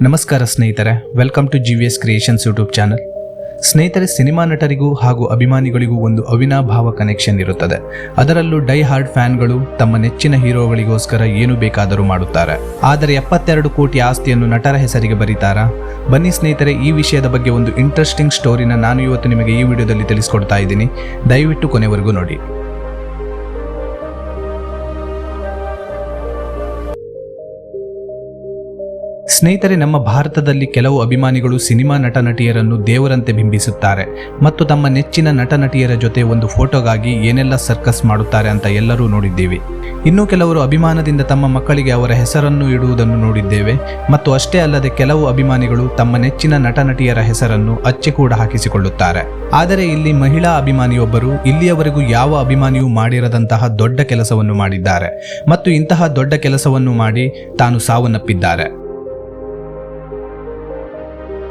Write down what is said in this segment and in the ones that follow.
ನಮಸ್ಕಾರ ಸ್ನೇಹಿತರೆ welcome to G V S creations YouTube channel ಸ್ನೇಹಿತರೆ, ಸಿನಿಮಾ ನಟರಿಗೂ ಹಾಗೂ ಅಭಿಮಾನಿಗಳಿಗೂ ಒಂದು ಅವಿನಾಭಾವ ಕನೆಕ್ಷನ್ ಇರುತ್ತದೆ. ಅದರಲ್ಲೂ ಡೈ ಹಾರ್ಡ್ ಫ್ಯಾನ್ಗಳು ತಮ್ಮ ನೆಚ್ಚಿನ ಹೀರೋಗಳಿಗೋಸ್ಕರ ಏನು ಬೇಕಾದರೂ ಮಾಡುತ್ತಾರೆ. ಆದರೆ ಎಪ್ಪತ್ತೆರಡು ಕೋಟಿ ಆಸ್ತಿಯನ್ನು ನಟರ ಹೆಸರಿಗೆ ಬರೀತಾರಾ? ಬನ್ನಿ ಸ್ನೇಹಿತರೆ, ಈ ವಿಷಯದ ಬಗ್ಗೆ ಒಂದು ಇಂಟ್ರೆಸ್ಟಿಂಗ್ ಸ್ಟೋರಿನ ನಾನು ಇವತ್ತು ನಿಮಗೆ ಈ ವಿಡಿಯೋದಲ್ಲಿ ತಿಳಿಸ್ಕೊಡ್ತಾ ಇದ್ದೀನಿ. ದಯವಿಟ್ಟು ಕೊನೆವರೆಗೂ ನೋಡಿ. ಸ್ನೇಹಿತರೆ, ನಮ್ಮ ಭಾರತದಲ್ಲಿ ಕೆಲವು ಅಭಿಮಾನಿಗಳು ಸಿನಿಮಾ ನಟ ನಟಿಯರನ್ನು ದೇವರಂತೆ ಬಿಂಬಿಸುತ್ತಾರೆ ಮತ್ತು ತಮ್ಮ ನೆಚ್ಚಿನ ನಟ ನಟಿಯರ ಜೊತೆ ಒಂದು ಫೋಟೋಗಾಗಿ ಏನೆಲ್ಲ ಸರ್ಕಸ್ ಮಾಡುತ್ತಾರೆ ಅಂತ ಎಲ್ಲರೂ ನೋಡಿದ್ದೀವಿ. ಇನ್ನು ಕೆಲವರು ಅಭಿಮಾನದಿಂದ ತಮ್ಮ ಮಕ್ಕಳಿಗೆ ಅವರ ಹೆಸರನ್ನು ಇಡುವುದನ್ನು ನೋಡಿದ್ದೇವೆ ಮತ್ತು ಅಷ್ಟೇ ಅಲ್ಲದೆ ಕೆಲವು ಅಭಿಮಾನಿಗಳು ತಮ್ಮ ನೆಚ್ಚಿನ ನಟ ನಟಿಯರ ಹೆಸರನ್ನು ಅಚ್ಚೆ ಕೂಡ ಹಾಕಿಸಿಕೊಳ್ಳುತ್ತಾರೆ. ಆದರೆ ಇಲ್ಲಿ ಮಹಿಳಾ ಅಭಿಮಾನಿಯೊಬ್ಬರು ಇಲ್ಲಿಯವರೆಗೂ ಯಾವ ಅಭಿಮಾನಿಯೂ ಮಾಡಿರದಂತಹ ದೊಡ್ಡ ಕೆಲಸವನ್ನು ಮಾಡಿದ್ದಾರೆ ಮತ್ತು ಇಂತಹ ದೊಡ್ಡ ಕೆಲಸವನ್ನು ಮಾಡಿ ತಾನು ಸಾವನ್ನಪ್ಪಿದ್ದಾರೆ.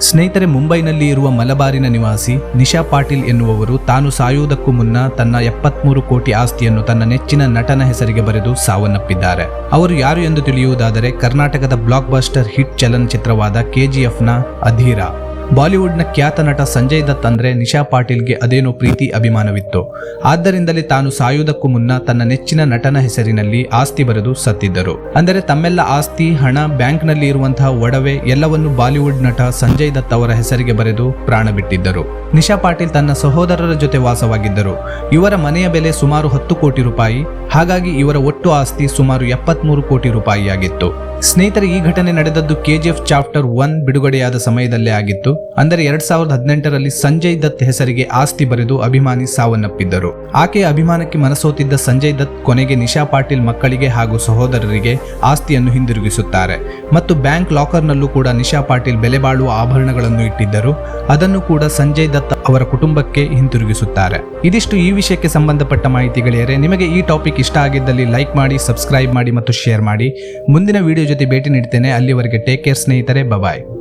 ಸ್ನೇಹಿತರೆ, ಮುಂಬೈನಲ್ಲಿ ಇರುವ ಮಲಬಾರಿನ ನಿವಾಸಿ ನಿಶಾ ಪಾಟೀಲ್ ಎನ್ನುವವರು ತಾನು ಸಾಯುವುದಕ್ಕೂ ಮುನ್ನ ತನ್ನ ಎಪ್ಪತ್ಮೂರು ಕೋಟಿ ಆಸ್ತಿಯನ್ನು ತನ್ನ ನೆಚ್ಚಿನ ನಟನ ಹೆಸರಿಗೆ ಬರೆದು ಸಾವನ್ನಪ್ಪಿದ್ದಾರೆ. ಅವರು ಯಾರು ಎಂದು ತಿಳಿಯುವುದಾದರೆ, ಕರ್ನಾಟಕದ ಬ್ಲಾಕ್ ಬಸ್ಟರ್ ಹಿಟ್ ಚಲನಚಿತ್ರವಾದ ಕೆಜಿಎಫ್ನ ಅಧೀರ. ಬಾಲಿವುಡ್ನ ಖ್ಯಾತ ನಟ ಸಂಜಯ್ ದತ್ ಅಂದ್ರೆ ನಿಶಾ ಪಾಟೀಲ್ಗೆ ಅದೇನೋ ಪ್ರೀತಿ ಅಭಿಮಾನವಿತ್ತು. ಆದ್ದರಿಂದಲೇ ತಾನು ಸಾಯುವುದಕ್ಕೂ ಮುನ್ನ ತನ್ನ ನೆಚ್ಚಿನ ನಟನ ಹೆಸರಿನಲ್ಲಿ ಆಸ್ತಿ ಬರೆದು ಸತ್ತಿದ್ದರು. ಅಂದರೆ ತಮ್ಮೆಲ್ಲ ಆಸ್ತಿ, ಹಣ, ಬ್ಯಾಂಕ್ನಲ್ಲಿ ಇರುವಂತಹ ಒಡವೆ ಎಲ್ಲವನ್ನು ಬಾಲಿವುಡ್ ನಟ ಸಂಜಯ್ ದತ್ ಅವರ ಹೆಸರಿಗೆ ಬರೆದು ಪ್ರಾಣ ಬಿಟ್ಟಿದ್ದರು. ನಿಶಾ ಪಾಟೀಲ್ ತನ್ನ ಸಹೋದರರ ಜೊತೆ ವಾಸವಾಗಿದ್ದರು. ಇವರ ಮನೆಯ ಬೆಲೆ ಸುಮಾರು ಹತ್ತು ಕೋಟಿ ರೂಪಾಯಿ. ಹಾಗಾಗಿ ಇವರ ಒಟ್ಟು ಆಸ್ತಿ ಸುಮಾರು ಎಪ್ಪತ್ಮೂರು ಕೋಟಿ ರೂಪಾಯಿಯಾಗಿತ್ತು. ಸ್ನೇಹಿತರೆ, ಈ ಘಟನೆ ನಡೆದದ್ದು ಕೆಜಿಎಫ್ ಚಾಪ್ಟರ್ ಒನ್ ಬಿಡುಗಡೆಯಾದ ಸಮಯದಲ್ಲೇ ಆಗಿತ್ತು. ಅಂದರೆ ಎರಡ್ ಸಾವಿರದ ಹದಿನೆಂಟರಲ್ಲಿ ಸಂಜಯ್ ದತ್ ಹೆಸರಿಗೆ ಆಸ್ತಿ ಬರೆದು ಅಭಿಮಾನಿ ಸಾವನ್ನಪ್ಪಿದ್ದರು. ಆಕೆಯ ಅಭಿಮಾನಕ್ಕೆ ಮನಸೋತಿದ್ದ ಸಂಜಯ್ ದತ್ ಕೊನೆಗೆ ನಿಶಾ ಪಾಟೀಲ್ ಮಕ್ಕಳಿಗೆ ಹಾಗೂ ಸಹೋದರರಿಗೆ ಆಸ್ತಿಯನ್ನು ಹಿಂದಿರುಗಿಸುತ್ತಾರೆ. ಮತ್ತು ಬ್ಯಾಂಕ್ ಲಾಕರ್ನಲ್ಲೂ ಕೂಡ ನಿಶಾ ಪಾಟೀಲ್ ಬೆಲೆ ಬಾಳುವ ಆಭರಣಗಳನ್ನು ಇಟ್ಟಿದ್ದರು. ಅದನ್ನು ಕೂಡ ಸಂಜಯ್ ದತ್ ಅವರ ಕುಟುಂಬಕ್ಕೆ ಹಿಂತಿರುಗಿಸುತ್ತಾರೆ. ಇದಿಷ್ಟು ಈ ವಿಷಯಕ್ಕೆ ಸಂಬಂಧಪಟ್ಟ ಮಾಹಿತಿ ಗೆಳೆಯರೆ, ನಿಮಗೆ ಈ ಟಾಪಿಕ್ ಇಷ್ಟ ಆಗಿದ್ದಲ್ಲಿ ಲೈಕ್ ಮಾಡಿ, ಸಬ್ಸ್ಕ್ರೈಬ್ ಮಾಡಿ ಮತ್ತು ಶೇರ್ ಮಾಡಿ. ಮುಂದಿನ ವಿಡಿಯೋ ಜೊತೆ ಭೇಟಿ ನೀಡ್ತೇನೆ. ಅಲ್ಲಿವರೆಗೆ ಟೇಕ್ ಕೇರ್ ಸ್ನೇಹಿತರೆ, ಬಬಾಯ್.